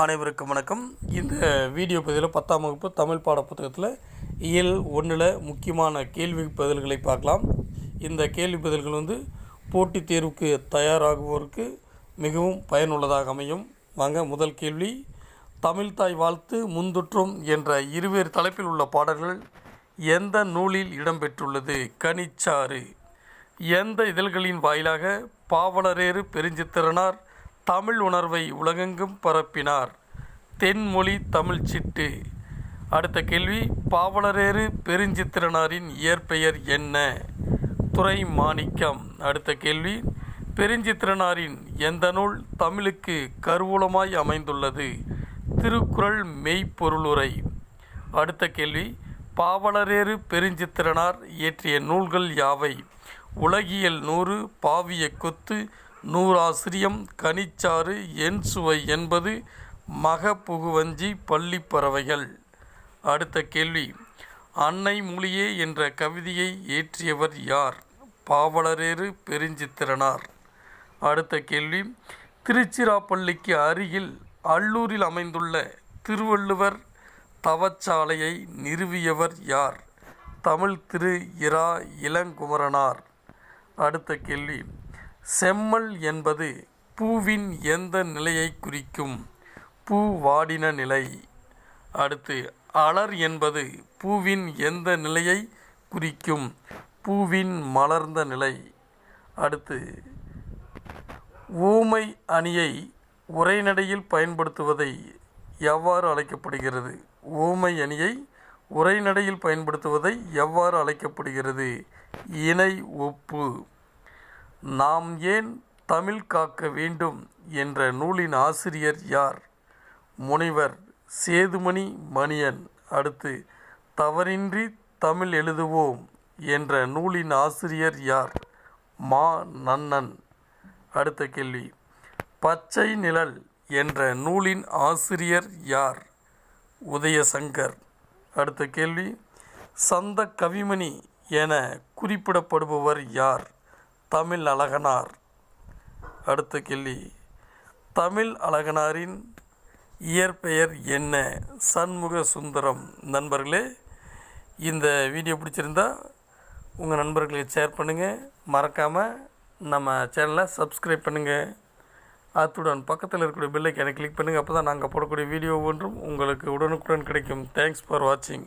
அனைவருக்கும் வணக்கம். இந்த வீடியோ பதிவில் பத்தாம் வகுப்பு தமிழ் பாட புத்தகத்தில் இயல் ஒன்றில் முக்கியமான கேள்வி பதில்களை பார்க்கலாம். இந்த கேள்வி பதில்கள் வந்து போட்டித் தேர்வுக்கு தயாராகுவோருக்கு மிகவும் பயனுள்ளதாக அமையும். வாங்க முதல் கேள்வி. தமிழ்தாய் வாழ்த்து முந்துற்றும் என்ற இருவேறு தலைப்பில் உள்ள பாடல்கள் எந்த நூலில் இடம்பெற்றுள்ளது? கனிச்சாறு. எந்த இதழ்களின் வாயிலாக பாவலரேறு பெருஞ்சித்திரனார் தமிழ் உணர்வை உலகெங்கும் பரப்பினார். தென்மொழி தமிழ் சிட்டு. அடுத்த கேள்வி பாவலரேறு பெருஞ்சித்திரனாரின் இயற்பெயர் என்ன? துறை மாணிக்கம் அடுத்த கேள்வி பெருஞ்சித்திரனாரின் எந்த நூல் தமிழுக்கு கருவூலமாய் அமைந்துள்ளது? திருக்குறள் மெய்ப்பொருளுரை. அடுத்த கேள்வி பாவலரேறு பெருஞ்சித்திரனார் இயற்றிய நூல்கள் யாவை? உலகியல் நூறு பாவிய கொத்து நூறாசிரியம் கனிச்சாறு என் சுவை என்பது மகப்புகுவஞ்சி பள்ளிப்பறவைகள். அடுத்த கேள்வி. அன்னை மொழியே என்ற கவிதையை இயற்றியவர் யார்? பாவலரேறு பெருஞ்சித்திரனார். அடுத்த கேள்வி. திருச்சிராப்பள்ளிக்கு அருகில் அல்லூரில் அமைந்துள்ள திருவள்ளுவர் தவச்சாலையை நிறுவியவர் யார்? தமிழ் திரு இரா இளங்குமரனார். அடுத்த கேள்வி. செம்மல் என்பது பூவின் எந்த நிலையை குறிக்கும்? பூ வாடின நிலை. அடுத்து அலர் என்பது பூவின் எந்த நிலையை குறிக்கும்? பூவின் மலர்ந்த நிலை. அடுத்து ஊமை அணியை உரைநடையில் பயன்படுத்துவதை எவ்வாறு அழைக்கப்படுகிறது? ஊமை அணியை உரைநடையில் பயன்படுத்துவதை எவ்வாறு அழைக்கப்படுகிறது? இணை ஒப்பு நாம் ஏன் தமிழ் காக்க வேண்டும் என்ற நூலின் ஆசிரியர் யார்? முனைவர் சேதுமணி மணியன். அடுத்து தவறின்றி தமிழ் எழுதுவோம் என்ற நூலின் ஆசிரியர் யார்? மா. நன்னன். அடுத்த கேள்வி பச்சை நிழல் என்ற நூலின் ஆசிரியர் யார்? உதயசங்கர். அடுத்த கேள்வி சந்த கவிமணி என குறிப்பிடப்படுபவர் யார்? தமிழ் அழகனார். அடுத்த கேள்வி. தமிழ் அழகனாரின் இயற்பெயர் என்ன? சண்முக சுந்தரம். நண்பர்களே இந்த வீடியோ பிடிச்சிருந்தா உங்கள் நண்பர்களுக்கு ஷேர் பண்ணுங்கள் மறக்காமல் நம்ம சேனலை சப்ஸ்கிரைப் பண்ணுங்கள் அத்துடன் பக்கத்தில் இருக்கக்கூடிய பெல்லைக்கான கிளிக் பண்ணுங்கள் அப்போ தான் நாங்கள் போடக்கூடிய வீடியோ ஒன்றும் உங்களுக்கு உடனுக்குடன் கிடைக்கும். தேங்க்ஸ் ஃபார் வாட்சிங்